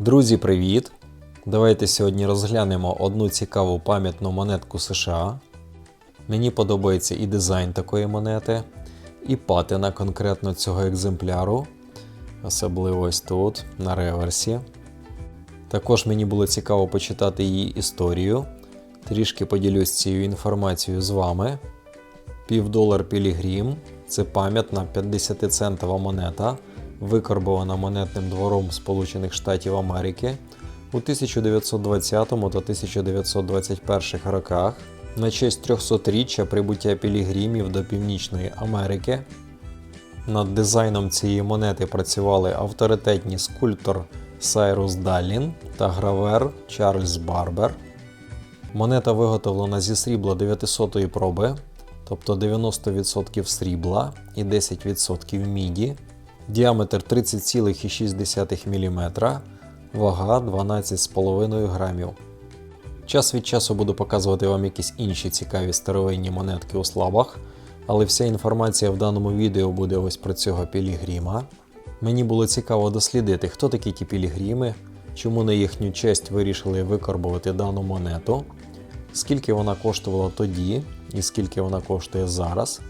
Друзі, привіт! Давайте сьогодні розглянемо одну цікаву пам'ятну монетку США. Мені подобається і дизайн такої монети, і патина конкретно цього екземпляру, особливо ось тут, на реверсі. Також мені було цікаво почитати її історію. Трішки поділюсь цією інформацією з вами. Півдолар Пілігрім це пам'ятна 50-центова монета, викарбована монетним двором Сполучених Штатів Америки у 1920 та 1921 роках на честь 300-річчя прибуття пілігримів до Північної Америки. Над дизайном цієї монети працювали авторитетні скульптор Сайрус Даллін та гравер Чарльз Барбер. Монета виготовлена зі срібла 900-ї проби, тобто 90% срібла і 10% міді, діаметр 30,6 мм, вага 12,5 грамів. Час від часу буду показувати вам якісь інші цікаві старовинні монетки у слабах, але вся інформація в даному відео буде ось про цього пілігрима. Мені було цікаво дослідити, хто такі ті пілігрими, чому на їхню честь вирішили викарбувати дану монету, скільки вона коштувала тоді і скільки вона коштує зараз.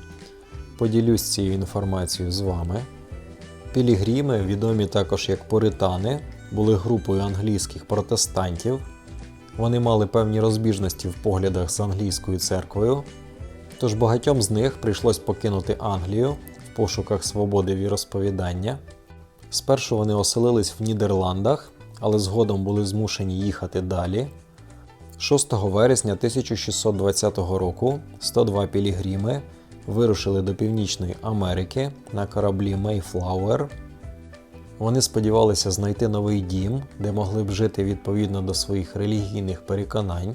Поділюсь цією інформацією з вами. Пілігрими, відомі також як поритани, були групою англійських протестантів. Вони мали певні розбіжності в поглядах з англійською церквою, тож багатьом з них прийшлось покинути Англію в пошуках свободи віросповідання. Спершу вони оселились в Нідерландах, але згодом були змушені їхати далі. 6 вересня 1620 року 102 пілігрими вирушили до Північної Америки на кораблі Mayflower. Вони сподівалися знайти новий дім, де могли б жити відповідно до своїх релігійних переконань.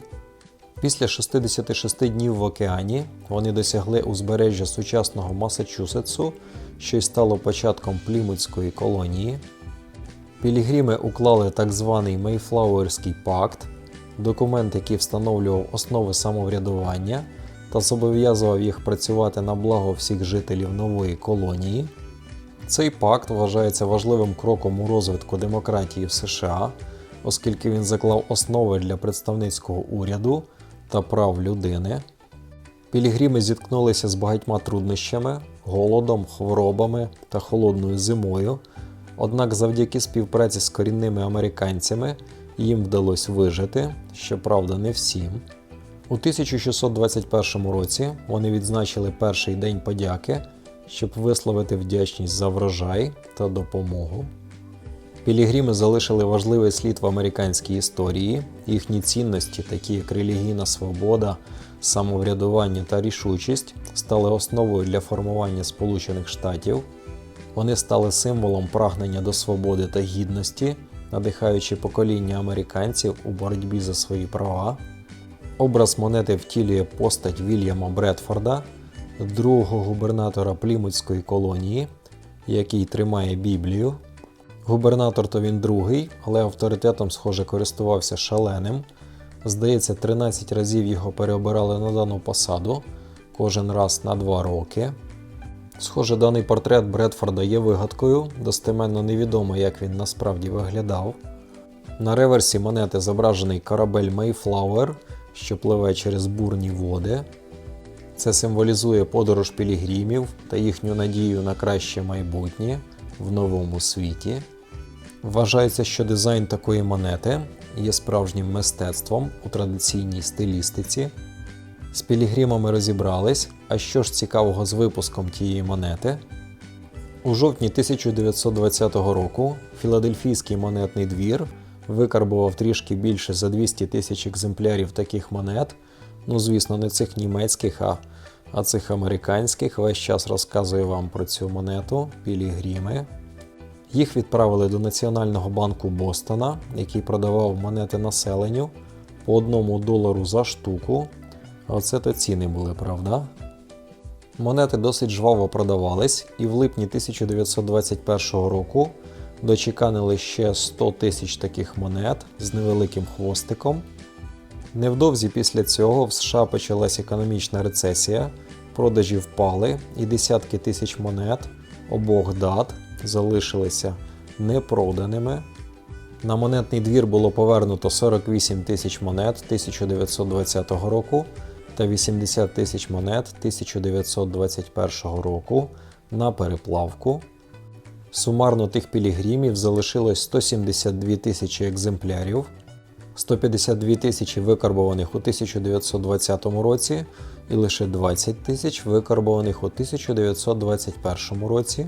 Після 66 днів в океані вони досягли узбережжя сучасного Масачусетсу, що й стало початком плімутської колонії. Пілігрими уклали так званий Мейфлауерський пакт, документ, який встановлював основи самоврядування та зобов'язував їх працювати на благо всіх жителів нової колонії. Цей пакт вважається важливим кроком у розвитку демократії в США, оскільки він заклав основи для представницького уряду та прав людини. Пілігрими зіткнулися з багатьма труднощами, голодом, хворобами та холодною зимою. Однак завдяки співпраці з корінними американцями їм вдалося вижити, щоправда, не всім. У 1621 році вони відзначили перший день подяки, щоб висловити вдячність за врожай та допомогу. Пілігрими залишили важливий слід в американській історії, їхні цінності, такі як релігійна свобода, самоврядування та рішучість, стали основою для формування Сполучених Штатів. Вони стали символом прагнення до свободи та гідності, надихаючи покоління американців у боротьбі за свої права. Образ монети втілює постать Вільяма Бредфорда, другого губернатора Плімутської колонії, який тримає Біблію. Губернатор то він другий, але авторитетом, схоже, користувався шаленим. Здається, 13 разів його переобирали на дану посаду, кожен раз на 2 роки. Схоже, даний портрет Бредфорда є вигадкою, достеменно невідомо, як він насправді виглядав. На реверсі монети зображений корабель Mayflower, що пливе через бурні води. Це символізує подорож пілігримів та їхню надію на краще майбутнє в новому світі. Вважається, що дизайн такої монети є справжнім мистецтвом у традиційній стилістиці. З пілігримами розібрались, а що ж цікавого з випуском тієї монети? У жовтні 1920 року Філадельфійський монетний двір викарбував трішки більше за 200 тисяч екземплярів таких монет. Ну, звісно, не цих німецьких, а, а цих американських. Весь час розказую вам про цю монету Пілігріми. Їх відправили до Національного банку Бостона, який продавав монети населенню по одному долару за штуку. Оце то ціни були, правда? Монети досить жваво продавались, і в липні 1921 року дочеканили ще 100 тисяч таких монет з невеликим хвостиком. Невдовзі після цього в США почалась економічна рецесія, продажі впали, і десятки тисяч монет обох дат залишилися непроданими. На монетний двір було повернуто 48 тисяч монет 1920 року та 80 тисяч монет 1921 року на переплавку. Сумарно тих пілігримів залишилось 172 тисячі екземплярів, 152 тисячі викарбованих у 1920 році і лише 20 тисяч викарбованих у 1921 році.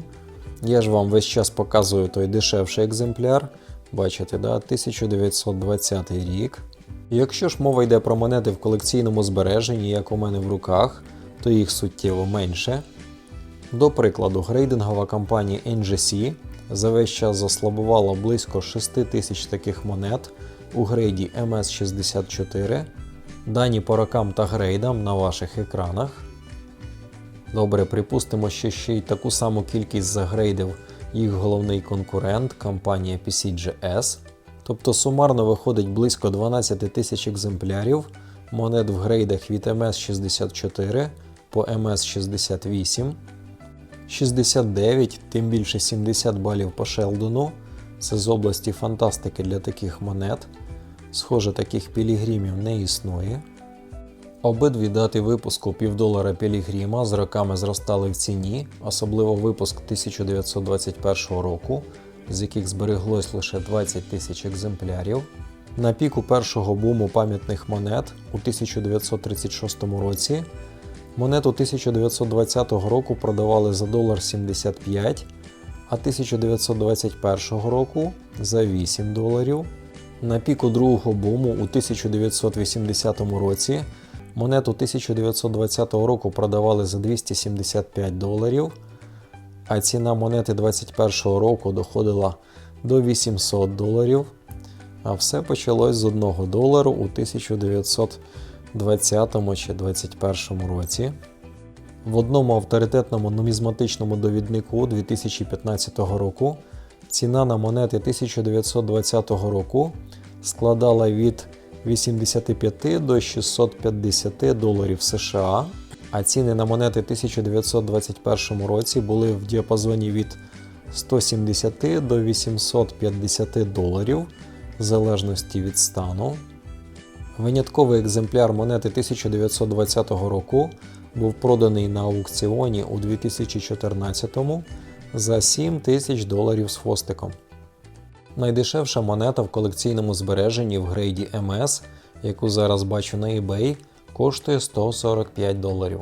Я ж вам весь час показую той дешевший екземпляр. Бачите, да? 1920 рік. Якщо ж мова йде про монети в колекційному збереженні, як у мене в руках, то їх суттєво менше. До прикладу, грейдингова компанія NGC за весь час заслабувала близько 6 тисяч таких монет у грейді MS64. Дані по рокам та грейдам на ваших екранах. Добре, припустимо, що ще й таку саму кількість загрейдив їх головний конкурент компанія PCGS. Тобто сумарно виходить близько 12 тисяч екземплярів монет в грейдах від MS64 по MS68. 69, тим більше 70 балів по Шелдону. Це з області фантастики для таких монет. Схоже, таких пілігримів не існує. Обидві дати випуску півдолара Пілігрима з роками зростали в ціні, особливо випуск 1921 року, з яких збереглось лише 20 тисяч екземплярів. На піку першого буму пам'ятних монет у 1936 році монету 1920 року продавали за долар 75, а 1921 року за 8 доларів. На піку другого буму у 1980 році монету 1920 року продавали за 275 доларів, а ціна монети 21 року доходила до 800 доларів. А все почалось з 1 долару у 1920 чи 2021 році. В одному авторитетному нумізматичному довіднику 2015 року ціна на монети 1920 року складала від 85 до 650 доларів США, а ціни на монети 1921 році були в діапазоні від 170 до 850 доларів в залежності від стану. Винятковий екземпляр монети 1920 року був проданий на аукціоні у 2014 за 7 тисяч доларів з хвостиком. Найдешевша монета в колекційному збереженні в грейді MS, яку зараз бачу на eBay, коштує 145 доларів.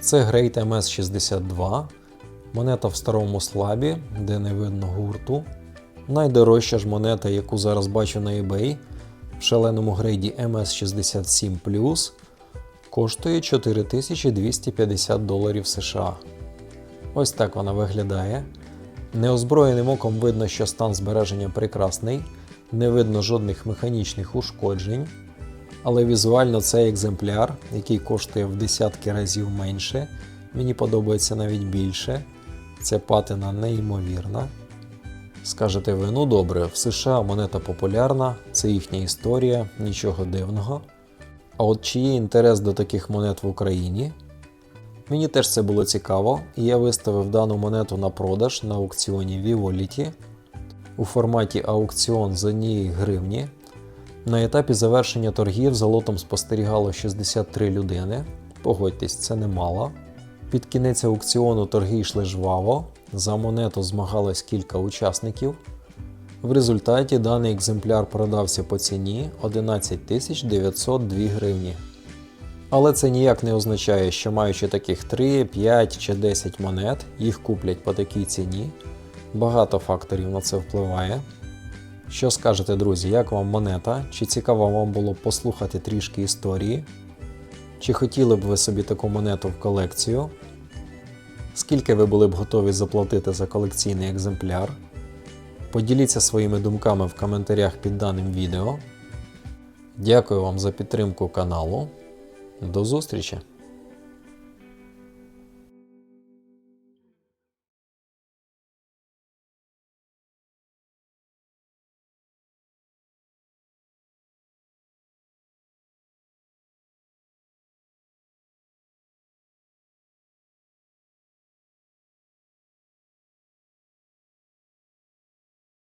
Це грейд MS62, монета в старому слабі, де не видно гурту. Найдорожча ж монета, яку зараз бачу на eBay, в шаленому грейді MS67 коштує 4250 доларів США. Ось так вона виглядає. Неозброєним оком видно, що стан збереження прекрасний, не видно жодних механічних ушкоджень. Але візуально цей екземпляр, який коштує в десятки разів менше, мені подобається навіть більше. Ця патина неймовірна. Скажете ви, ну добре, в США монета популярна, це їхня історія, нічого дивного. А от чи є інтерес до таких монет в Україні? Мені теж це було цікаво, і я виставив дану монету на продаж на аукціоні Vivolity у форматі аукціон за однієї гривні. На етапі завершення торгів за лотом спостерігало 63 людини. Погодьтесь, це немало. Під кінець аукціону торги йшли жваво, за монету змагались кілька учасників. В результаті даний екземпляр продався по ціні 11 902 гривні. Але це ніяк не означає, що маючи таких 3, 5 чи 10 монет, їх куплять по такій ціні. Багато факторів на це впливає. Що скажете, друзі, як вам монета? Чи цікаво вам було послухати трішки історії? Чи хотіли б ви собі таку монету в колекцію? Скільки ви були б готові заплатити за колекційний екземпляр? Поділіться своїми думками в коментарях під даним відео. Дякую вам за підтримку каналу. До зустрічі!